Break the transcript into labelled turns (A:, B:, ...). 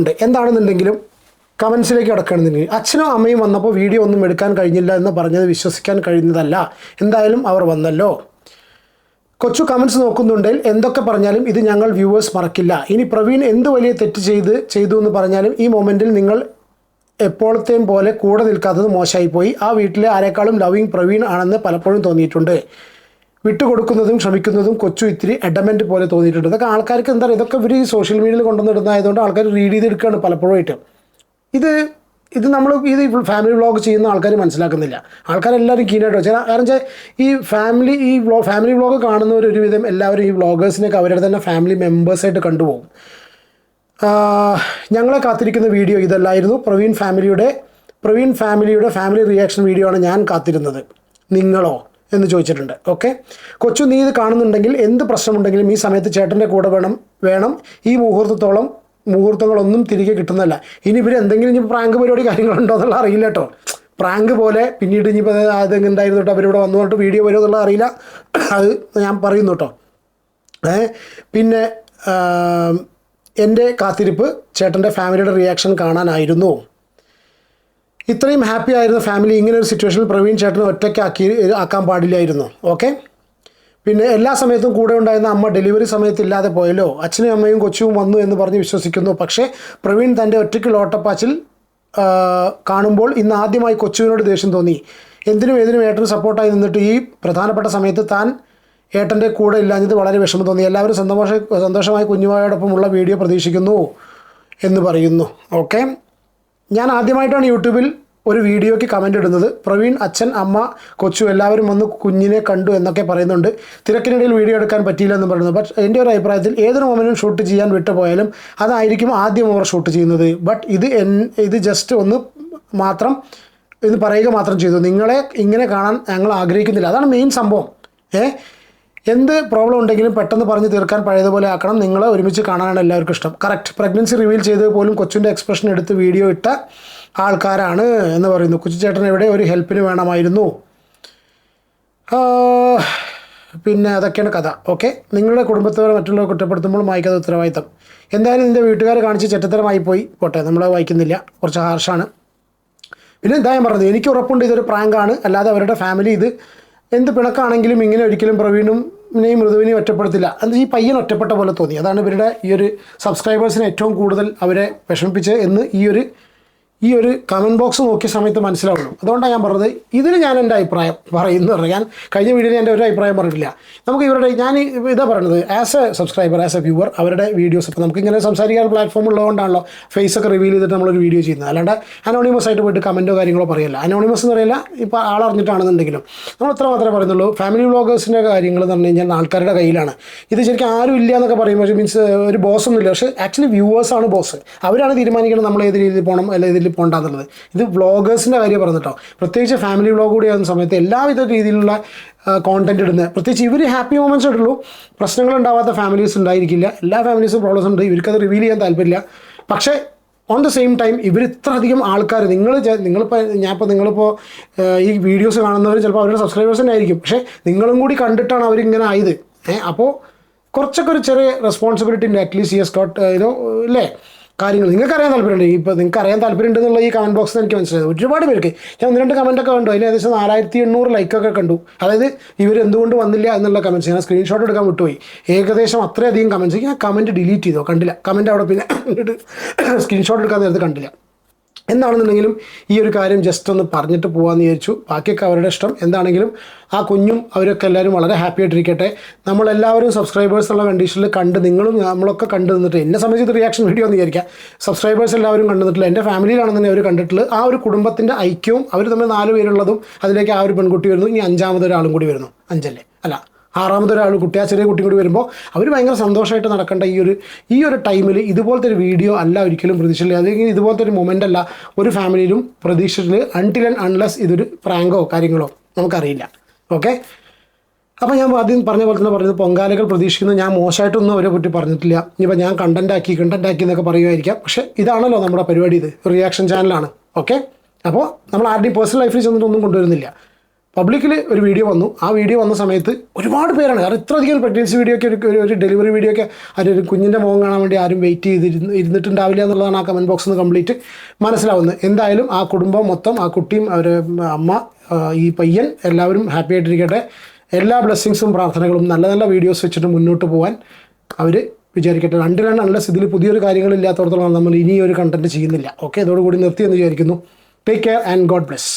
A: ഉണ്ട്. എന്താണെന്നുണ്ടെങ്കിലും കമൻസിലേക്ക് കിടക്കണമെന്നുണ്ടെങ്കിൽ അച്ഛനും അമ്മയും വന്നപ്പോൾ വീഡിയോ ഒന്നും എടുക്കാൻ കഴിഞ്ഞില്ല എന്ന് പറഞ്ഞത് വിശ്വസിക്കാൻ കഴിയുന്നതല്ല. എന്തായാലും അവർ വന്നല്ലോ. കൊച്ചു കമൻസ് നോക്കുന്നുണ്ടെങ്കിൽ എന്തൊക്കെ പറഞ്ഞാലും ഇത് ഞങ്ങൾ വ്യൂവേഴ്സ് മറക്കില്ല. ഇനി പ്രവീൺ എന്ത് വലിയ തെറ്റ് ചെയ്ത് ചെയ്തു എന്ന് പറഞ്ഞാലും ഈ മൊമെന്റിൽ നിങ്ങൾ എപ്പോഴത്തെയും പോലെ കൂടെ നിൽക്കാത്തത് മോശമായിപ്പോയി. ആ വീട്ടിലെ ആരെക്കാളും ലവിങ് പ്രവീൺ ആണെന്ന് പലപ്പോഴും തോന്നിയിട്ടുണ്ട്. വിട്ടുകൊടുക്കുന്നതും ശ്രമിക്കുന്നതും കൊച്ചു ഇത്തിരി എഡമെന്റ് പോലെ തോന്നിയിട്ടുണ്ട്. ഇതൊക്കെ ആൾക്കാർക്ക് എന്താ ഇതൊക്കെ ഇവർ ഈ സോഷ്യൽ മീഡിയയിൽ കൊണ്ടുവന്നിടുന്നതായതുകൊണ്ട് ആൾക്കാർ റീഡ് ചെയ്തെടുക്കുകയാണ് പലപ്പോഴായിട്ട് ഇത് ഇത് നമ്മൾ ഇത് ഫാമിലി വ്ളോഗ് ചെയ്യുന്ന ആൾക്കാർ മനസ്സിലാക്കുന്നില്ല. ആൾക്കാരെല്ലാവരും കീനായിട്ട് വെച്ചാൽ കാരണം വെച്ചാൽ ഈ ഫാമിലി ഈ വ്ളോ ഫാമിലി വ്ളോഗ് കാണുന്നവർ ഒരുവിധം എല്ലാവരും ഈ വ്ളോഗേഴ്സിനൊക്കെ അവരുടെ തന്നെ ഫാമിലി മെമ്പേഴ്സായിട്ട് കണ്ടുപോകും. ഞങ്ങളെ കാത്തിരിക്കുന്ന വീഡിയോ ഇതല്ലായിരുന്നു. പ്രവീൺ ഫാമിലിയുടെ പ്രവീൺ ഫാമിലിയുടെ ഫാമിലി റിയാക്ഷൻ വീഡിയോ ആണ് ഞാൻ കാത്തിരുന്നത്. നിങ്ങളോ? എന്ന് ചോദിച്ചിട്ടുണ്ട്. ഓക്കെ കൊച്ചു നീ ഇത് കാണുന്നുണ്ടെങ്കിൽ എന്ത് പ്രശ്നമുണ്ടെങ്കിലും ഈ സമയത്ത് ചേട്ടന്റെ കൂടെ വേണം വേണം. ഈ മുഹൂർത്തത്തോളം മുഹൂർത്തങ്ങളൊന്നും തിരികെ കിട്ടുന്നല്ല ഇനി ഇവർ എന്തെങ്കിലും ഇനി പ്രാങ്ക് പരിപാടി കാര്യങ്ങളുണ്ടോ എന്നുള്ള അറിയില്ല കേട്ടോ. പ്രാങ്ക് പോലെ പിന്നീട് ഇനിയിപ്പോൾ അത് ഉണ്ടായിരുന്നു കേട്ടോ? അവരിവിടെ വന്നു കൊണ്ട് വീഡിയോ വരുമോ എന്നുള്ള അറിയില്ല. അത് ഞാൻ പറയുന്നു കേട്ടോ. പിന്നെ എന്റെ കാത്തിരിപ്പ് ചേട്ടന്റെ ഫാമിലിയുടെ റിയാക്ഷൻ കാണാനായിരുന്നു. ഇത്രയും ഹാപ്പി ആയിരുന്ന ഫാമിലി ഇങ്ങനെ ഒരു സിറ്റുവേഷനിൽ പ്രവീൺ ചേട്ടനെ ഒറ്റയ്ക്കാക്കി ആക്കാൻ പാടില്ലായിരുന്നു. ഓക്കെ പിന്നെ എല്ലാ സമയത്തും കൂടെ ഉണ്ടായിരുന്ന അമ്മ ഡെലിവറി സമയത്ത് ഇല്ലാതെ പോയല്ലോ. അച്ഛനും അമ്മയും കൊച്ചും വന്നു എന്ന് പറഞ്ഞ് വിശ്വസിക്കുന്നു. പക്ഷേ പ്രവീൺ തന്റെ ഒറ്റയ്ക്ക് ലോട്ടപ്പാച്ചിൽ കാണുമ്പോൾ ഇന്ന് ആദ്യമായി കൊച്ചുവിനോട് ദേഷ്യം തോന്നി. എന്തിനും ഏതിനും ഏട്ടന് സപ്പോർട്ടായി നിന്നിട്ട് ഈ പ്രധാനപ്പെട്ട സമയത്ത് താൻ ഏട്ടന്റെ കൂടെ ഇല്ലാഞ്ഞത് വളരെ വിഷമം തോന്നി. എല്ലാവരും സന്തോഷ സന്തോഷമായി കുഞ്ഞുമായോടൊപ്പമുള്ള വീഡിയോ പ്രതീക്ഷിക്കുന്നു എന്ന് പറയുന്നു. ഓക്കെ ഞാൻ ആദ്യമായിട്ടാണ് യൂട്യൂബിൽ ഒരു വീഡിയോയ്ക്ക് കമന്റ് ഇടുന്നത്. പ്രവീൺ അച്ഛൻ അമ്മ കൊച്ചു എല്ലാവരും വന്ന് കുഞ്ഞിനെ കണ്ടു എന്നൊക്കെ പറയുന്നുണ്ട്. തിരക്കിനിടയിൽ വീഡിയോ എടുക്കാൻ പറ്റിയില്ല എന്ന് പറയുന്നു. ബട്ട് എന്റെ ഒരു അഭിപ്രായത്തിൽ ഏതൊരു മൊമെന്റും ഷൂട്ട് ചെയ്യാൻ വിട്ടുപോയാലും അതായിരിക്കും ആദ്യം അവർ ഷൂട്ട് ചെയ്യുന്നത്. ബട്ട് ഇത് എൻ ഇത് ജസ്റ്റ് ഒന്ന് മാത്രം ഇത് പറയുക മാത്രം ചെയ്തു. നിങ്ങളെ ഇങ്ങനെ കാണാൻ ഞങ്ങൾ ആഗ്രഹിക്കുന്നില്ല. അതാണ് മെയിൻ സംഭവം. ഏ എന്ത് പ്രോബ്ലം ഉണ്ടെങ്കിലും പെട്ടെന്ന് പറഞ്ഞ് തീർക്കാൻ പഴയതുപോലെ ആക്കണം. നിങ്ങൾ ഒരുമിച്ച് കാണാനാണ് എല്ലാവർക്കും ഇഷ്ടം. കറക്റ്റ് പ്രഗ്നൻസി റിവീൽ ചെയ്ത് പോലും കൊച്ചിന്റെ എക്സ്പ്രഷൻ എടുത്ത് വീഡിയോ ഇട്ട ആൾക്കാരാണ് എന്ന് പറയുന്നു. കൊച്ചുചേട്ടൻ എവിടെ ഒരു ഹെൽപ്പിന് വേണമായിരുന്നു. പിന്നെ അതൊക്കെയാണ് കഥ. ഓക്കെ നിങ്ങളുടെ കുടുംബത്തോടെ മറ്റുള്ളവരെ കുറ്റപ്പെടുത്തുമ്പോൾ വായിക്കാതെ ഉത്തരവാദിത്തം. എന്തായാലും നിന്റെ വീട്ടുകാർ കാണിച്ച് ചെറ്റത്തരമായി പോയി പോട്ടെ നമ്മൾ വായിക്കുന്നില്ല. കുറച്ച് ഹാർഷാണ് പിന്നെ എന്താ ഞാൻ പറഞ്ഞത്. എനിക്ക് ഉറപ്പുണ്ട് ഇതൊരു പ്രാങ്കാണ്. അല്ലാതെ അവരുടെ ഫാമിലി ഇത് എന്ത് പിണക്കാണെങ്കിലും ഇങ്ങനെ ഒരിക്കലും പ്രവീണും മൃദുവിനെയും ഒറ്റപ്പെടുത്തില്ല. അത് ഈ പയ്യൻ ഒറ്റപ്പെട്ട പോലെ തോന്നി. അതാണ് ഇവരുടെ ഈ ഒരു സബ്സ്ക്രൈബേഴ്സിനെ ഏറ്റവും കൂടുതൽ അവരെ വിഷമിപ്പിച്ച് എന്ന് ഈ ഒരു ഈ ഒരു കമന്റ് ബോക്സ് നോക്കിയ സമയത്ത് മനസ്സിലാവുള്ളൂ അതുകൊണ്ടാണ് ഞാൻ പറഞ്ഞത് ഇതിന് ഞാൻ എന്റെ അഭിപ്രായം പറയുന്നു പറഞ്ഞു ഞാൻ കഴിഞ്ഞ വീഡിയോയിൽ എന്റെ ഒരു അഭിപ്രായം പറഞ്ഞിട്ടില്ല. നമുക്ക് ഇവരുടെ ഞാൻ ഇതാ പറയുന്നത് as a subscriber as a viewer അവരുടെ വീഡിയോസ് ഇപ്പോൾ നമുക്ക് ഇങ്ങനെ സംസാരിക്കാൻ പ്ലാറ്റ്ഫോം ഉള്ളതുകൊണ്ടാണല്ലോ ഫേസ് ഒക്കെ റിവീൽ ചെയ്തിട്ട് നമ്മളൊരു വീഡിയോ ചെയ്യുന്നത്. അല്ലാണ്ട് അനോണിമസ് ആയിട്ട് പോയിട്ട് കമന്റോ കാര്യങ്ങളോ പറയില്ല. അനോണിമസ് എന്ന് പറയില്ല ഇപ്പോൾ ആളറിഞ്ഞിട്ടാണെന്നുണ്ടെങ്കിലും നമ്മൾ അത്ര മാത്രമേ പറയുന്നുള്ളൂ. ഫാമിലി വ്ളോഗേഴ്സിന്റെ കാര്യങ്ങൾ എന്ന് പറഞ്ഞു കഴിഞ്ഞാൽ ആൾക്കാരുടെ കയ്യിലാണ്. ഇത് ശരിക്കും ആരും ഇല്ല എന്നൊക്കെ പറയുമ്പോൾ മീൻസ് ഒരു ബോസ് ഒന്നുമില്ല. പക്ഷേ ആക്ച്വലി വ്യൂവേഴ്സാണ് ബോസ് അവരാണ് തീരുമാനിക്കുന്നത് നമ്മൾ ഏത് രീതിയിൽ പോകണം അല്ല ഇതിൽ പോകണ്ടെന്നുള്ളത് ഇത് വ്ളോഗേഴ്സിന്റെ കാര്യം പറഞ്ഞിട്ടോ പ്രത്യേകിച്ച് ഫാമിലി വ്ളോഗ് കൂടി ആകുന്ന സമയത്ത് എല്ലാവിധ രീതിയിലുള്ള കോണ്ടന്റ് ഇടുന്നത് പ്രത്യേകിച്ച് ഇവർ ഹാപ്പി മൊമെന്റ്സ് ഇടുള്ളൂ പ്രശ്നങ്ങൾ ഉണ്ടാവാത്ത ഫാമിലീസ് ഉണ്ടായിരിക്കില്ല. എല്ലാ ഫാമിലീസും പ്രോബ്ലംസ് ഉണ്ട്. ഇവർക്കത് റിവീൽ ചെയ്യാൻ താല്പര്യമില്ല. പക്ഷേ ഓൺ ദ സെയിം ടൈം ഇവർ ഇത്ര അധികം ആൾക്കാർ നിങ്ങൾ നിങ്ങളിപ്പോൾ ഞാനിപ്പോൾ നിങ്ങളിപ്പോൾ ഈ വീഡിയോസ് കാണുന്നവർ ചിലപ്പോൾ അവരുടെ സബ്സ്ക്രൈബേഴ്സ് തന്നെ ആയിരിക്കും. പക്ഷേ നിങ്ങളും കൂടി കണ്ടിട്ടാണ് അവരിങ്ങനെ ആയത്. ഏഹ് അപ്പോൾ കുറച്ചൊക്കെ ഒരു ചെറിയ റെസ്പോൺസിബിലിറ്റി ഉണ്ട് അറ്റ്ലീസ്റ്റ് യെസ് ഗോട്ട് ഇതോ ഇല്ലേ? കാര്യങ്ങൾ നിങ്ങൾക്ക് അറിയാൻ താല്പര്യമുണ്ട്. ഇപ്പോൾ നിങ്ങൾക്ക് അറിയാൻ താല്പര്യമുണ്ട് എന്നുള്ള ഈ കമന്റ് ബോക്സിൽ എനിക്ക് മനസ്സിലായത് ഒരുപാട് പേർക്ക്. ഞാൻ ഒന്ന് രണ്ട് കമന്റൊക്കെ കണ്ടു. അതിന് ഏകദേശം നാലായിരത്തി എണ്ണൂറ് ലൈക്കൊക്കെ കണ്ടു. അതായത് ഇവർ എന്തുകൊണ്ട് വന്നില്ല എന്നുള്ള കമന്റ്സ് ഞാൻ സ്ക്രീൻഷോട്ട് എടുക്കാൻ വിട്ടുപോയി. ഏകദേശം അത്രയധികം കമന്റ്സ് ഞാൻ കമന്റ് ഡിലീറ്റ് ചെയ്തോ? കണ്ടില്ല. കമന്റ് അവിടെ പിന്നെ സ്ക്രീൻഷോട്ട് എടുക്കാൻ നേരത്തെ കണ്ടില്ല. എന്താണെന്നുണ്ടെങ്കിലും ഈ ഒരു കാര്യം ജസ്റ്റ് ഒന്ന് പറഞ്ഞിട്ട് പോകാമെന്ന് വിചാരിച്ചു. ബാക്കിയൊക്കെ അവരുടെ ഇഷ്ടം. എന്താണെങ്കിലും ആ കുഞ്ഞും അവരൊക്കെ എല്ലാവരും വളരെ ഹാപ്പി ആയിട്ടിരിക്കട്ടെ. നമ്മളെല്ലാവരും സബ്സ്ക്രൈബേഴ്സ് ഉള്ള കണ്ടീഷനിൽ കണ്ട് നിങ്ങളും നമ്മളൊക്കെ കണ്ടു നിന്നിട്ട് എന്നെ സംബന്ധിച്ച് റിയാക്ഷൻ വീഡിയോ എന്ന് വിചാരിക്കാം. സബ്സ്ക്രൈബേഴ്സ് എല്ലാവരും കണ്ടു നിന്നിട്ടില്ല. എന്റെ ഫാമിലിയിലാണെന്ന് അവർ കണ്ടിട്ടുള്ളത്. ആ ഒരു കുടുംബത്തിന്റെ ഐക്യവും അവർ തമ്മിൽ നാല് പേരുള്ളതും അതിലേക്ക് ആ ഒരു പെൺകുട്ടി വരുന്നു. ഇനി അഞ്ചാമതൊരാളും കൂടി വരുന്നു. അഞ്ചല്ലേ? അല്ല. ആറാമതൊരാൾ കുട്ടി ആ ചെറിയ കുട്ടി കൂടി വരുമ്പോൾ അവർ ഭയങ്കര സന്തോഷമായിട്ട് നടക്കേണ്ട ഈ ഒരു ഈ ഒരു ടൈമിൽ ഇതുപോലത്തെ ഒരു വീഡിയോ അല്ല ഒരിക്കലും പ്രതീക്ഷയില്ല അല്ലെങ്കിൽ ഇതുപോലത്തെ ഒരു മൊമെന്റ് അല്ല ഒരു ഫാമിലിയിലും പ്രതീക്ഷിച്ചിട്ടില്ല അൺടിൽ ആൻഡ് അൺലെസ് ഇതൊരു പ്രാങ്കോ കാര്യങ്ങളോ നമുക്കറിയില്ല. ഓക്കെ അപ്പോൾ ഞാൻ ആദ്യം പറഞ്ഞ പോലെ തന്നെ പറഞ്ഞത് പൊങ്കാലകൾ പ്രതീക്ഷിക്കുന്നത് ഞാൻ മോശമായിട്ടൊന്നും അവരെ പറ്റി പറഞ്ഞിട്ടില്ല. ഇനിയിപ്പോൾ ഞാൻ കണ്ടന്റ് ആക്കി കണ്ടന്റ് ആക്കി എന്നൊക്കെ പറയുമായിരിക്കാം. പക്ഷേ ഇതാണല്ലോ നമ്മുടെ പരിപാടി ഇത്. റിയാക്ഷൻ ചാനലാണ് ഓക്കെ അപ്പോൾ നമ്മൾ ആരുടെയും പേഴ്സണൽ ലൈഫിൽ ചെന്നിട്ടൊന്നും കൊണ്ടുവരുന്നില്ല. പബ്ലിക്കിൽ ഒരു വീഡിയോ വന്നു. ആ വീഡിയോ വന്ന സമയത്ത് ഒരുപാട് പേരാണ്. കാരണം ഇത്ര അധികം പ്രഗ്നൻസി വീഡിയോ ഒക്കെ ഒരു ഒരു ഡെലിവറി വീഡിയോ ഒക്കെ ഒരു കുഞ്ഞിന്റെ മുഖം കാണാൻ വേണ്ടി ആരും വെയിറ്റ് ചെയ്തിരുന്ന് ഇരുന്നിട്ടുണ്ടാവില്ല എന്നുള്ളതാണ് ആ കമന്റ് ബോക്സ് ഒന്ന് കംപ്ലീറ്റ് മനസ്സിലാവുന്നത്. എന്തായാലും ആ കുടുംബം മൊത്തം ആ കുട്ടിയും അവർ അമ്മ ഈ പയ്യൻ എല്ലാവരും ഹാപ്പി ആയിട്ടിരിക്കട്ടെ. എല്ലാ ബ്ലെസ്സിങ്സും പ്രാർത്ഥനകളും നല്ല നല്ല വീഡിയോസ് വെച്ചിട്ട് മുന്നോട്ട് പോകാൻ അവർ വിചാരിക്കട്ടെ. രണ്ട് രണ്ട് അൺലെസ് ഇതിൽ പുതിയൊരു കാര്യങ്ങളില്ലാത്തടത്തോളം നമ്മൾ ഇനി ഒരു കണ്ടന്റ് ചെയ്യുന്നില്ല. ഓക്കെ അതോടുകൂടി നിർത്തി എന്ന് വിചാരിക്കുന്നു. Take care and God bless